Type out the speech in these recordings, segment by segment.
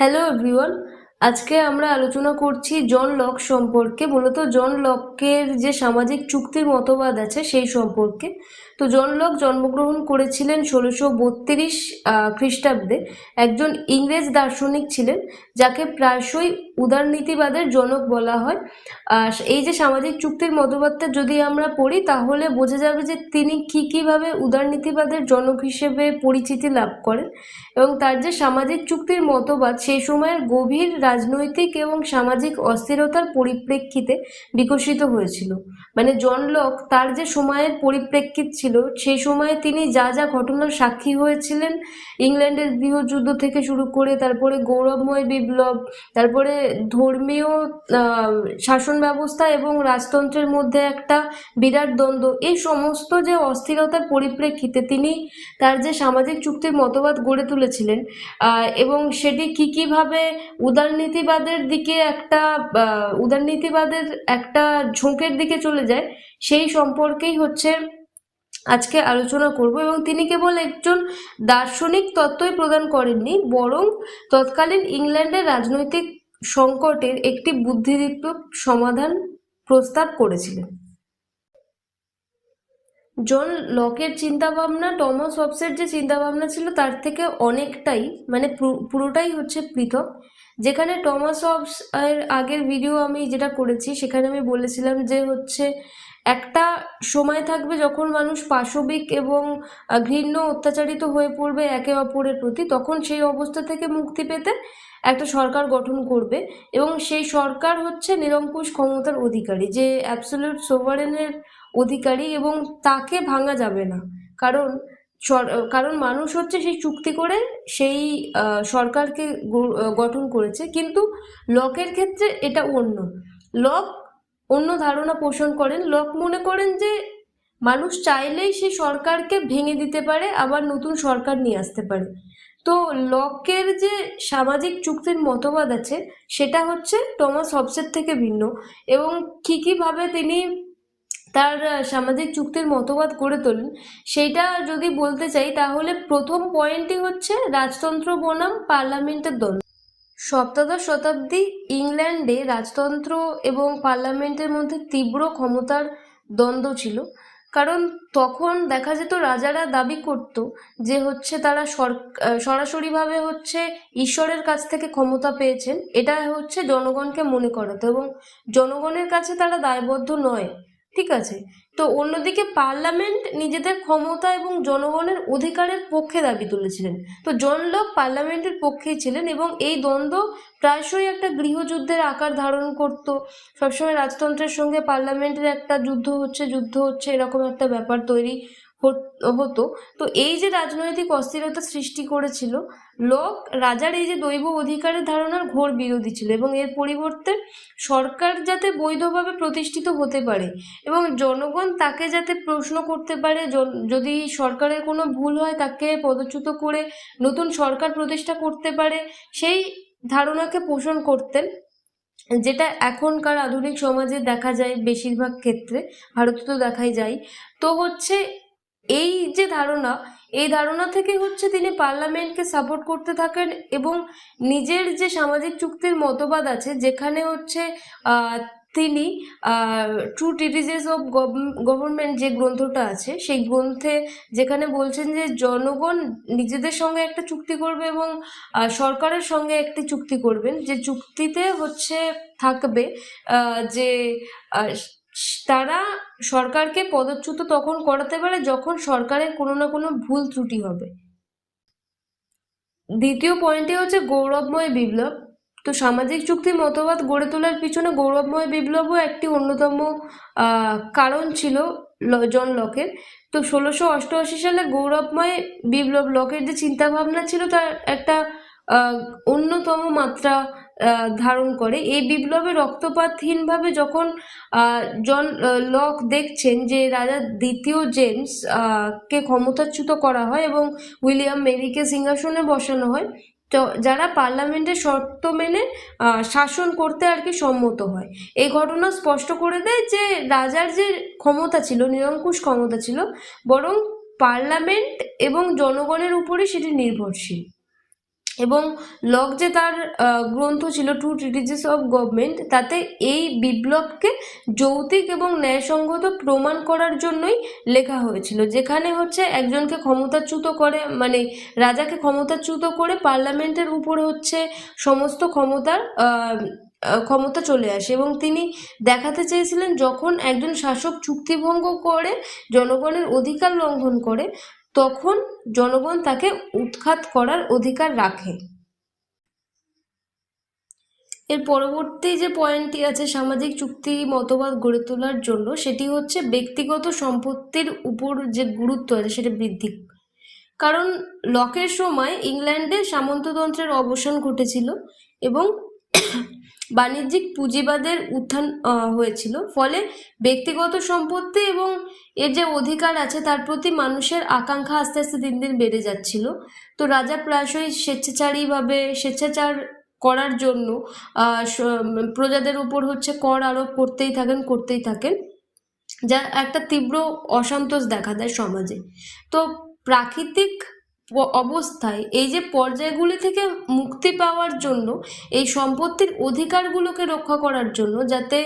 Hello everyone আজকে আমরা আলোচনা করছি জন লক সম্পর্কে। মূলত জন লকের যে সামাজিক চুক্তির মতবাদ আছে, সেই সম্পর্কে। তো জন লক জন্মগ্রহণ করেছিলেন ষোলোশো বত্রিশ খ্রিস্টাব্দে। একজন ইংরেজ দার্শনিক ছিলেন, যাকে প্রায়শই উদারনীতিবাদের জনক বলা হয়। এই যে সামাজিক চুক্তির মতবাদটা যদি আমরা পড়ি, তাহলে বোঝা যাবে যে তিনি কী কীভাবে উদারনীতিবাদের জনক হিসেবে পরিচিতি লাভ করেন এবং তার যে সামাজিক চুক্তির মতবাদ সেই সময়ের গভীর রাজনৈতিক এবং সামাজিক অস্থিরতার পরিপ্রেক্ষিতে বিকশিত হয়েছিল। মানে জন লক তার যে সময়ের পরিপ্রেক্ষিত ছিল সেই সময়ে তিনি যা যা ঘটনার সাক্ষী হয়েছিলেন, ইংল্যান্ডের গৃহযুদ্ধ থেকে শুরু করে, তারপরে গৌরবময় বিপ্লব, তারপরে ধর্মীয় শাসন ব্যবস্থা এবং রাজতন্ত্রের মধ্যে একটা বিরাট দ্বন্দ্ব। এই সমস্ত যে অস্থিরতার পরিপ্রেক্ষিতে তিনি তার যে সামাজিক চুক্তির মতবাদ গড়ে তুলেছিলেন এবং সেটি কি কীভাবে উদারনীতিবাদের দিকে একটা উদারনীতিবাদের একটা ঝোঁকের দিকে চলে যায়, সেই সম্পর্কেই হচ্ছে আজকে আলোচনা করব। এবং তিনি কেবল একজন দার্শনিক তত্ত্বই প্রদান করেননি, বরং তৎকালীন ইংল্যান্ডের রাজনৈতিক সংকটের একটি বুদ্ধিদীপ্ত সমাধান প্রস্তাব করেছিলেন। জন লকের চিন্তাভাবনা, টমাস হবসের যে চিন্তাভাবনা ছিল, তার থেকে অনেকটাই মানে পুরোটাই হচ্ছে পৃথক। যেখানে টমাস হবস এর আগের ভিডিও আমি যেটা করেছি, সেখানে আমি বলেছিলাম যে হচ্ছে, একটা সময় থাকবে যখন মানুষ পাশবিক এবং ঘৃণ্য অত্যাচারিত হয়ে পড়বে একে অপরের প্রতি, তখন সেই অবস্থা থেকে মুক্তি পেতে একটা সরকার গঠন করবে এবং সেই সরকার হচ্ছে নিরঙ্কুশ ক্ষমতার অধিকারী, যে অ্যাবসলিউট সোভারেনের অধিকারী এবং তাকে ভাঙা যাবে না। কারণ কারণ মানুষ হচ্ছে সেই চুক্তি করে সেই সরকারকে গঠন করেছে। কিন্তু লকের ক্ষেত্রে এটা অন্য। লক অন্য ধারণা পোষণ করেন। লক মনে করেন যে মানুষ চাইলেই সেই সরকারকে ভেঙে দিতে পারে, আবার নতুন সরকার নিয়ে আসতে পারে। তো লকের যে সামাজিক চুক্তির মতবাদ আছে, সেটা হচ্ছে টমাস হবসের থেকে ভিন্ন এবং কী কীভাবে তিনি তার সামাজিক চুক্তির মতবাদ গড়ে তোলেন, সেইটা যদি বলতে চাই, তাহলে প্রথম পয়েন্টই হচ্ছে রাজতন্ত্র বনাম পার্লামেন্টের দ্বন্দ্ব। সপ্তদশ শতাব্দী ইংল্যান্ডে রাজতন্ত্র এবং পার্লামেন্টের মধ্যে তীব্র ক্ষমতার দ্বন্দ্ব ছিল। কারণ তখন দেখা যেত রাজারা দাবি করত যে হচ্ছে তারা সরাসরিভাবে হচ্ছে ঈশ্বরের কাছ থেকে ক্ষমতা পেয়েছেন। এটা হচ্ছে জনগণকে মনে করাতো এবং জনগণের কাছে তারা দায়বদ্ধ নয়। ঠিক আছে? তো অন্যদিকে পার্লামেন্ট নিজেদের ক্ষমতা এবং জনগণের অধিকারের পক্ষে দাবি তুলেছিলেন। তো জন লক পার্লামেন্টের পক্ষেই ছিলেন এবং এই দ্বন্দ্ব প্রায়শই একটা গৃহযুদ্ধের আকার ধারণ করত। সবসময় রাজতন্ত্রের সঙ্গে পার্লামেন্টের একটা যুদ্ধ হচ্ছে যুদ্ধ হচ্ছে, এরকম একটা ব্যাপার তৈরি। হত- তো এই যে রাজনৈতিক অস্থিরতা সৃষ্টি করেছিল, লোক, রাজার এই যে দৈব অধিকারের ধারণার ঘোর বিরোধী ছিল এবং এর পরিবর্তে সরকার যাতে বৈধভাবে প্রতিষ্ঠিত হতে পারে এবং জনগণ তাকে যাতে প্রশ্ন করতে পারে যদি সরকারের কোনো ভুল হয় তাকে পদচ্যুত করে নতুন সরকার প্রতিষ্ঠা করতে পারে, সেই ধারণাকে পোষণ করতেন, যেটা এখনকার আধুনিক সমাজে দেখা যায় বেশিরভাগ ক্ষেত্রে, ভারতে তো দেখাই যায়। তো হচ্ছে এই যে ধারণা, এই ধারণা থেকে হচ্ছে তিনি পার্লামেন্টকে সাপোর্ট করতে থাকেন এবং নিজের যে সামাজিক চুক্তির মতবাদ আছে, যেখানে হচ্ছে তিনি ট্রু টিটিজেস অফ গভর্নমেন্ট যে গ্রন্থটা আছে, সেই গ্রন্থে যেখানে বলছেন যে জনগণ নিজেদের সঙ্গে একটা চুক্তি করবে এবং সরকারের সঙ্গে একটি চুক্তি করবেন। যে চুক্তিতে হচ্ছে থাকবে যে তারা সরকারকে পদচ্যুত তখন করাতে পারে যখন সরকারের কোনো না কোনো ভুল ত্রুটি হবে। দ্বিতীয় পয়েন্টে হচ্ছে গৌরবময় বিপ্লব। তো সামাজিক চুক্তি মতবাদ গড়ে তোলার পিছনে গৌরবময় বিপ্লবও একটি অন্যতম কারণ ছিল জন লকের। তো ষোলোশো অষ্টআশি সালে গৌরবময় বিপ্লব লকের যে চিন্তা ভাবনা ছিল তার একটা অন্যতম মাত্রা ধারণ করে। এই বিপ্লবে রক্তপাতহীনভাবে যখন জন লক দেখছেন যে রাজা দ্বিতীয় জেমস কে ক্ষমতাচ্যুত করা হয় এবং উইলিয়াম মেরিকে সিংহাসনে বসানো হয় যারা পার্লামেন্টের শর্ত মেনে শাসন করতে আর কি সম্মত হয়। এই ঘটনা স্পষ্ট করে দেয় যে রাজার যে ক্ষমতা ছিল, নিরঙ্কুশ ক্ষমতা ছিল, বরং পার্লামেন্ট এবং জনগণের উপরে সেটি নির্ভরশীল। এবং লক যে তার গ্রন্থ ছিল টু ট্রিটিজেস অফ গভর্নমেন্ট তাতে এই বিপ্লবকে যৌতিক এবং ন্যায়সঙ্গত প্রমাণ করার জন্যই লেখা হয়েছিল। যেখানে হচ্ছে একজনকে ক্ষমতাচ্যুত করে মানে রাজাকে ক্ষমতাচ্যুত করে পার্লামেন্টের উপর হচ্ছে সমস্ত ক্ষমতার ক্ষমতা চলে আসে এবং তিনি দেখাতে চেয়েছিলেন যখন একজন শাসক চুক্তিভঙ্গ করে, জনগণের অধিকার লঙ্ঘন করে তখন জনগণ তাকে উৎখাত করার অধিকার রাখে। এর পরবর্তী যে পয়েন্টটি আছে, সামাজিক চুক্তি, মতবাদ গড়ে তোলার জন্য, সেটি হচ্ছে ব্যক্তিগত সম্পত্তির উপর যে গুরুত্ব আছে, সেটা বৃদ্ধি। কারণ লকের সময় ইংল্যান্ডে সামন্ততন্ত্রের অবসান ঘটেছিল এবং বাণিজ্যিক পুঁজিবাদের উত্থান হয়েছিল। ফলে ব্যক্তিগত সম্পত্তি এবং এর যে অধিকার আছে, তার প্রতি মানুষের আকাঙ্ক্ষা আস্তে আস্তে দিন দিন বেড়ে যাচ্ছিল। তো রাজা প্রায়শই স্বেচ্ছাচারীভাবে, স্বেচ্ছাচার করার জন্য প্রজাদের উপর হচ্ছে কর আরোপ করতেই থাকেন করতেই থাকেন। যা একটা তীব্র অসন্তোষ দেখা দেয় সমাজে। তো প্রাকৃতিক অবস্থায় এই যে পর্যায়গুলি থেকে মুক্তি পাওয়ার জন্য, এই সম্পত্তির অধিকারগুলোকে রক্ষা করার জন্য যাতে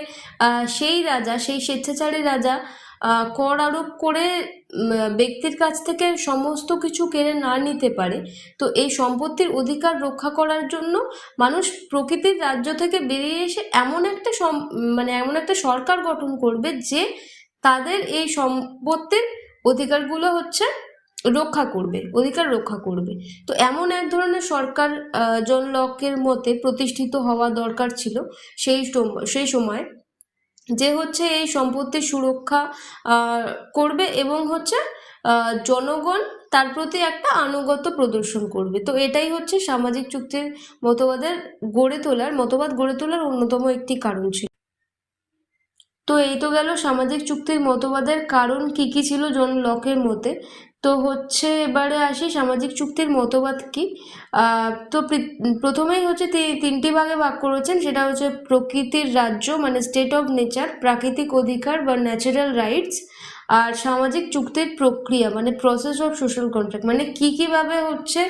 সেই রাজা, সেই স্বেচ্ছাচারী রাজা কর আরোপ করে ব্যক্তির কাছ থেকে সমস্ত কিছু কেড়ে না নিতে পারে, তো এই সম্পত্তির অধিকার রক্ষা করার জন্য মানুষ প্রকৃতির রাজ্য থেকে বেরিয়ে এসে এমন একটা মানে এমন একটা সরকার গঠন করবে যে তাদের এই সম্পত্তির অধিকারগুলো হচ্ছে রক্ষা করবে, অধিকার রক্ষা করবে। তো এমন এক ধরনের সরকার জন লকের মতে প্রতিষ্ঠিত হওয়া দরকার ছিল সেই সেই সময়। যে হচ্ছে এই সম্পত্তির সুরক্ষা করবে এবং হচ্ছে জনগণ তার প্রতি একটা আনুগত্য প্রদর্শন করবে। তো এটাই হচ্ছে সামাজিক চুক্তির মতবাদের গড়ে তোলার, মতবাদ গড়ে তোলার অন্যতম একটি কারণ ছিল। তো এই তো গেল সামাজিক চুক্তির মতবাদের কারণ কি কি ছিল জন লকের মতে? তো হচ্ছে এবারে আসি সামাজিক চুক্তির মতবাদ কি? তো প্রথমেই হচ্ছে তিনটি ভাগে ভাগ করেছেন, সেটা হচ্ছে প্রকৃতির রাজ্য মানে স্টেট অফ নেচার প্রাকৃতিক অধিকার বা ন্যাচারাল রাইটস আর সামাজিক চুক্তির প্রক্রিয়া মানে প্রসেস অফ সোশ্যাল কন্ট্রাক্ট মানে কি কীভাবে হচ্ছে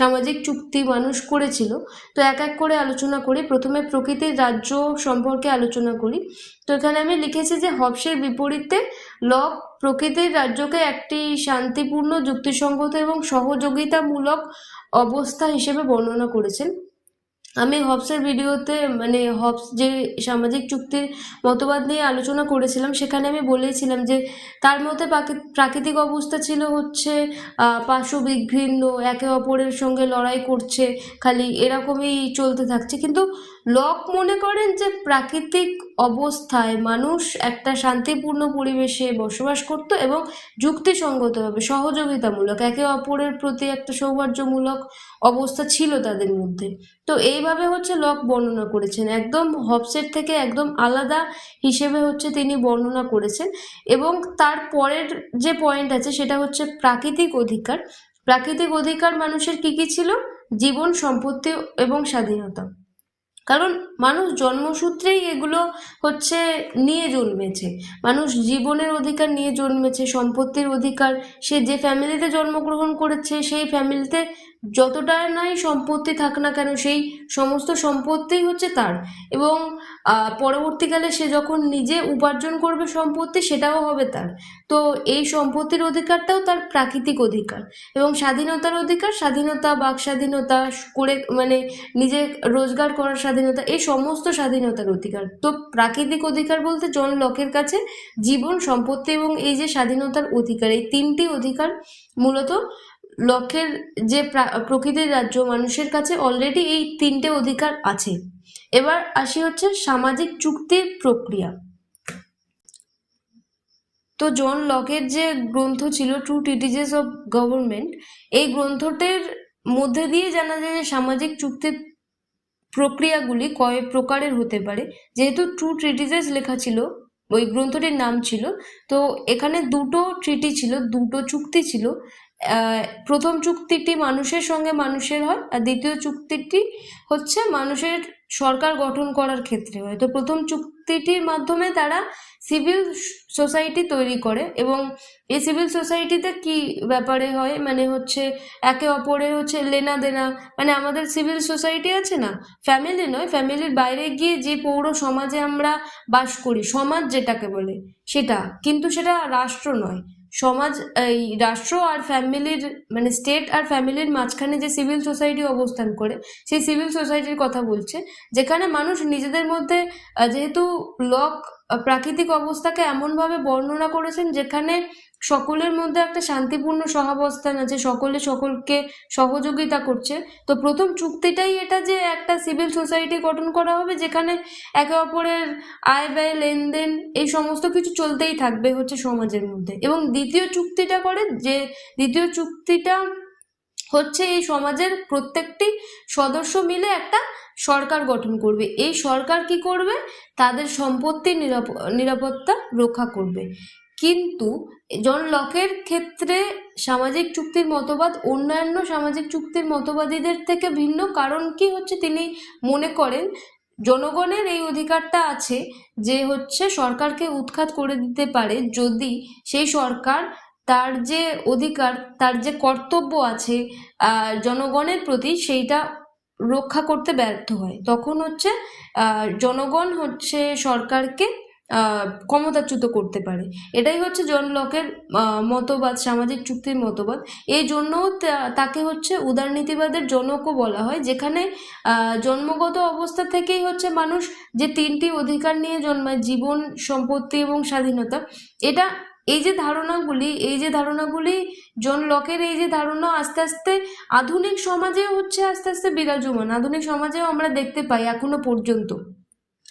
সামাজিক চুক্তি মানুষ করেছিল। তো এক এক করে আলোচনা করি, প্রথমে প্রকৃতির রাজ্য সম্পর্কে আলোচনা করি। তো এখানে আমি লিখেছি যে হবসের বিপরীতে লক প্রকৃতির রাজ্যকে একটি শান্তিপূর্ণ যুক্তিসঙ্গত এবং সহযোগিতামূলক অবস্থা হিসেবে বর্ণনা করেছেন। আমি হবসের ভিডিওতে মানে হবস যে সামাজিক চুক্তির মতবাদ নিয়ে আলোচনা করেছিলাম সেখানে আমি বলেছিলাম যে তার মধ্যে প্রাকৃতিক অবস্থা ছিল হচ্ছে আহ, পার্শ্ব একে অপরের সঙ্গে লড়াই করছে খালি এরকমই চলতে থাকছে। কিন্তু লক মনে করেন যে প্রাকৃতিক অবস্থায় মানুষ একটা শান্তিপূর্ণ পরিবেশে বসবাস করত এবং যুক্তিসঙ্গতভাবে সহযোগিতামূলক, একে অপরের প্রতি একটা সৌহার্দ্যমূলক অবস্থা ছিল তাদের মধ্যে। তো এইভাবে হচ্ছে লক বর্ণনা করেছেন। একদম হবসেট থেকে একদম আলাদা হিসেবে হচ্ছে তিনি বর্ণনা করেছেন এবং তার পরের যে পয়েন্ট আছে সেটা হচ্ছে প্রাকৃতিক অধিকার। প্রাকৃতিক অধিকার মানুষের কি কি ছিল? জীবন, সম্পত্তি এবং স্বাধীনতা। কারণ মানুষ জন্মসূত্রেই এগুলো হচ্ছে নিয়ে জন্মেছে। মানুষ জীবনের অধিকার নিয়ে জন্মেছে, সম্পত্তির অধিকার। সে যে ফ্যামিলিতে জন্মগ্রহণ করেছে, সেই ফ্যামিলিতে যতটা নাই সম্পত্তি থাক না কেন, সেই সমস্ত সম্পত্তিই হচ্ছে তার। এবং পরবর্তীকালে সে যখন নিজে উপার্জন করবে সম্পত্তি, সেটাও হবে তার। তো এই সম্পত্তির অধিকারটাও তার প্রাকৃতিক অধিকার এবং স্বাধীনতার অধিকার, স্বাধীনতা, বাক স্বাধীনতা করে মানে নিজে রোজগার করার স্বাধীনতা, এই সমস্ত স্বাধীনতার অধিকার। তো প্রাকৃতিক অধিকার বলতে জন লকের কাছে জীবন, সম্পত্তি এবং এই যে স্বাধীনতার অধিকার, এই তিনটি অধিকার মূলত লকের যে প্রা- প্রকৃতির রাজ্য মানুষের কাছে অলরেডি এই তিনটে অধিকার আছে। এবার আসি হচ্ছে সামাজিক চুক্তির প্রক্রিয়া। তো জন লকের যে গ্রন্থ ছিল ট্রু ট্রিটিজেস অফ গভর্নমেন্ট এই গ্রন্থটির মধ্যে দিয়ে জানা যায় যে সামাজিক চুক্তির প্রক্রিয়াগুলি কয় প্রকারের হতে পারে। যেহেতু ট্রু ট্রিটিজেস লেখা ছিল, ওই গ্রন্থটির নাম ছিল, তো এখানে দুটো ট্রিটি ছিল, দুটো চুক্তি ছিল। প্রথম চুক্তিটি মানুষের সঙ্গে মানুষের হয় আর দ্বিতীয় চুক্তিটি হচ্ছে মানুষের সরকার গঠন করার ক্ষেত্রে হয়। তো প্রথম চুক্তিটির মাধ্যমে তারা সিভিল সোসাইটি তৈরি করে এবং এই সিভিল সোসাইটিতে কি ব্যাপারে হয়? মানে হচ্ছে একে অপরের হচ্ছে লেনা দেনা। মানে আমাদের সিভিল সোসাইটি আছে না? ফ্যামিলি নয়, ফ্যামিলির বাইরে গিয়ে যে পৌর সমাজে আমরা বাস করি, সমাজ যেটাকে বলে সেটা। কিন্তু সেটা রাষ্ট্র নয়। সমাজ, এই রাষ্ট্র আর ফ্যামিলির মানে স্টেট আর ফ্যামিলির মাঝখানে যে সিভিল সোসাইটি অবস্থান করে, সেই সিভিল সোসাইটির কথা বলছে, যেখানে মানুষ নিজেদের মধ্যে যেহেতু লক প্রাকৃতিক অবস্থাকে এমনভাবে বর্ণনা করেছেন, যেখানে সকলের মধ্যে একটা শান্তিপূর্ণ সহাবস্থান আছে, সকলে সকলকে সহযোগিতা করছে। তো প্রথম চুক্তিটাই এটা যে একটা সিভিল সোসাইটি গঠন করা হবে, যেখানে একে অপরের আয় ব্যয়, লেনদেন এই সমস্ত কিছু চলতেই থাকবে হচ্ছে সমাজের মধ্যে। এবং দ্বিতীয় চুক্তিটা করে যে দ্বিতীয় চুক্তিটা হচ্ছে এই সমাজের প্রত্যেকটি সদস্য মিলে একটা সরকার গঠন করবে। এই সরকার কি করবে? তাদের সম্পত্তির নিরাপ- নিরাপত্তা রক্ষা করবে। কিন্তু জন লকের ক্ষেত্রে সামাজিক চুক্তির মতবাদ, অন্যান্য সামাজিক চুক্তির মতবাদীদের থেকে ভিন্ন কারণ কি হচ্ছে তিনি মনে করেন? জনগণের এই অধিকারটা আছে যে হচ্ছে সরকারকে উৎখাত করে দিতে পারে যদি সেই সরকার তার যে অধিকার, তার যে কর্তব্য আছে জনগণের প্রতি সেইটা রক্ষা করতে ব্যর্থ হয়। তখন হচ্ছে জনগণ হচ্ছে সরকারকে ক্ষমতাচ্যুত করতে পারে। এটাই হচ্ছে জন লকের মতবাদ, সামাজিক চুক্তির মতবাদ। এই জন্য তাকে হচ্ছে উদারনীতিবাদের জনকও বলা হয়, যেখানে জন্মগত অবস্থা থেকেই হচ্ছে মানুষ যে তিনটি অধিকার নিয়ে জন্মায়, জীবন, সম্পত্তি এবং স্বাধীনতা। এটা এই যে ধারণাগুলি, এই যে ধারণাগুলি জন লকের এই যে ধারণা আস্তে আস্তে আধুনিক সমাজেও হচ্ছে আস্তে আস্তে বিরাজমান। আধুনিক সমাজেও আমরা দেখতে পাই এখনও পর্যন্ত।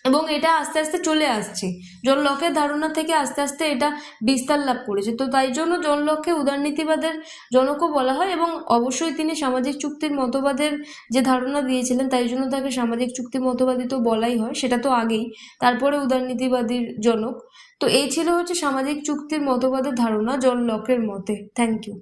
এবং এটা আস্তে আস্তে চলে আসছে। জন লকের ধারণা থেকে আস্তে আস্তে এটা বিস্তার লাভ করেছে। তো তাই জন্য জন লককে উদারনীতিবাদের জনকও বলা হয় এবং অবশ্যই তিনি সামাজিক চুক্তির মতবাদের যে ধারণা দিয়েছিলেন, তাই জন্য তাকে সামাজিক চুক্তি মতবাদী তো বলাই হয়, সেটা তো আগেই। তারপরে উদারনীতিবাদীর জনক। তো এই ছিল হচ্ছে সামাজিক চুক্তির মতবাদের ধারণা জন লকের মতে। Thank you